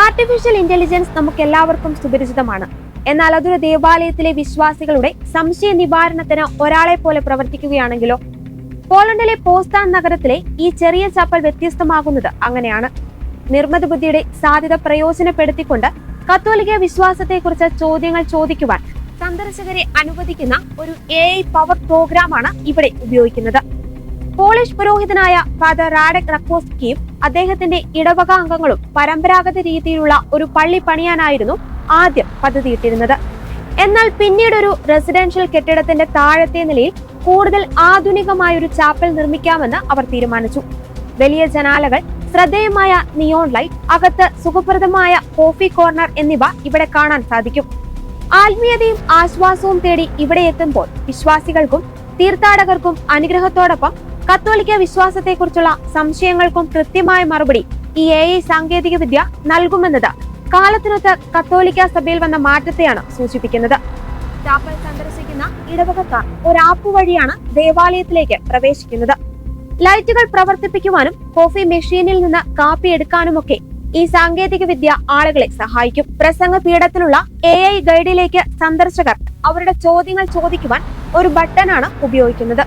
Artificial intelligence നമുക്ക് എല്ലാവർക്കും സുപരിചിതമാണ്. എന്നാൽ അതൊരു ദേവാലയത്തിലെ വിശ്വാസികളുടെ സംശയ നിവാരണത്തിന് ഒരാളെ പോലെ പ്രവർത്തിക്കുകയാണെങ്കിലോ? പോളണ്ടിലെ പോസ്താൻ നഗരത്തിലെ ഈ ചെറിയ ചാപ്പൽ വ്യത്യസ്തമാകുന്നത് അങ്ങനെയാണ്. നിർമ്മിത ബുദ്ധിയുടെ സാധ്യത പ്രയോജനപ്പെടുത്തിക്കൊണ്ട് കത്തോലിക്ക വിശ്വാസത്തെക്കുറിച്ച് ചോദ്യങ്ങൾ ചോദിക്കുവാൻ സന്ദർശകരെ അനുവദിക്കുന്ന ഒരു എ പവർ പ്രോഗ്രാമാണ് ഇവിടെ ഉപയോഗിക്കുന്നത്. പോളിഷ് പുരോഹിതനായ ഫാദർ റാഡക് റക്കോസ്കിയും അദ്ദേഹത്തിന്റെ ഇടവക അംഗങ്ങളും പരമ്പരാഗത രീതിയിലുള്ള ഒരു പള്ളി പണിയാനായിരുന്നു ആദ്യം പദ്ധതിയിട്ടിരുന്നത് എന്നാൽ പിന്നീട് ഒരു റെസിഡൻഷ്യൽ കെട്ടിടത്തിന്റെ താഴത്തെ നിലയിൽ കൂടുതൽ ആധുനികമായ ഒരു ചാപ്പൽ നിർമ്മിക്കാമെന്ന് അവർ തീരുമാനിച്ചു. വലിയ ജനാലകൾ ശ്രദ്ധേയമായ നിയോൺ ലൈറ്റ് അകത്ത് സുഖപ്രദമായ കോഫി കോർണർ എന്നിവ ഇവിടെ കാണാൻ സാധിക്കും. ആത്മീയതയും ആശ്വാസവും തേടി ഇവിടെ എത്തുമ്പോൾ വിശ്വാസികൾക്കും തീർത്ഥാടകർക്കും അനുഗ്രഹത്തോടൊപ്പം കത്തോലിക്ക വിശ്വാസത്തെക്കുറിച്ചുള്ള സംശയങ്ങൾക്കും കൃത്യമായ മറുപടി ഈ എ ഐ സാങ്കേതിക വിദ്യ നൽകുമെന്നത് കാലത്തിനൊത്ത് കത്തോലിക്ക സഭയിൽ വന്ന മാറ്റത്തെയാണ് സൂചിപ്പിക്കുന്നത്. ചാപ്പൽ സന്ദർശിക്കുന്ന ഇടവകക്കാർ ഒരു ആപ്പ് വഴിയാണ് ദേവാലയത്തിലേക്ക് പ്രവേശിക്കുന്നത്. ലൈറ്റുകൾ പ്രവർത്തിപ്പിക്കുവാനും കോഫി മെഷീനിൽ നിന്ന് കാപ്പി എടുക്കാനുമൊക്കെ ഈ സാങ്കേതിക വിദ്യ ആളുകളെ സഹായിക്കും. പ്രസംഗ പീഠത്തിലുള്ള എ ഐ ഗൈഡിലേക്ക് സന്ദർശകർ അവരുടെ ചോദ്യങ്ങൾ ചോദിക്കുവാൻ ഒരു ബട്ടണാണ് ഉപയോഗിക്കുന്നത്.